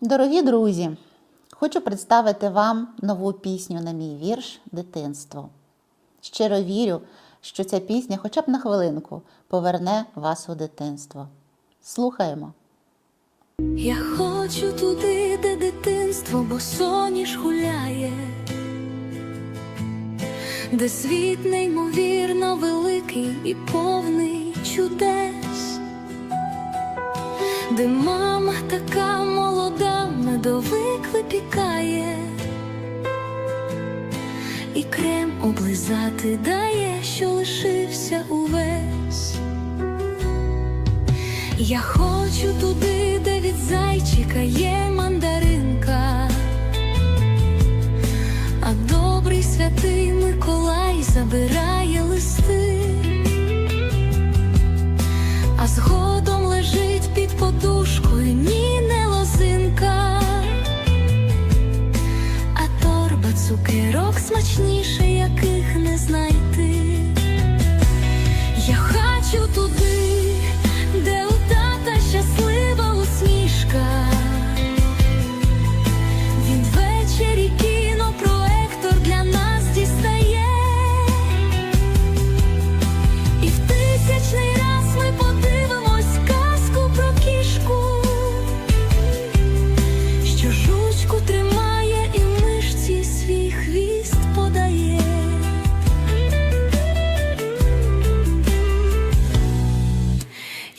Дорогі друзі, хочу представити вам нову пісню на мій вірш Дитинство. Щиро вірю, що ця пісня хоча б на хвилинку поверне вас у дитинство. Слухаємо. Я хочу туди, де дитинство, бо соніш гуляє, де світ неймовірно великий і повний чудес, де мама така молода, медовик випікає, і крем облизати дає, що лишився увесь. Я хочу туди, де від зайчика є мандаринка, а добрий святий Миколай забирає цукерок смачніше, яких не знайти. Я хочу туди,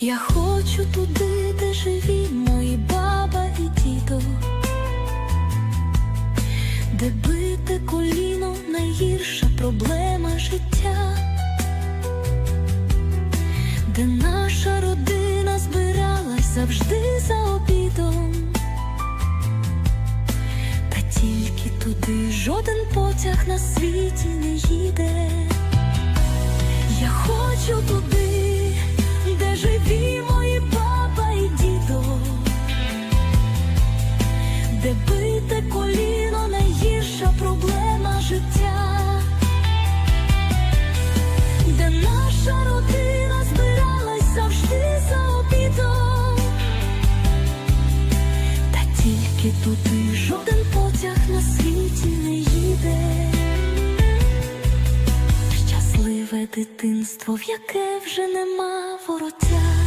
Я хочу туди, де живі мої баба і дідо, де бите коліно найгірша проблема життя, де наша родина збиралась завжди за обідом, та тільки туди жоден потяг на світі не їде. Тільки туди жоден потяг на світі не їде. Щасливе дитинство, в яке вже нема вороття.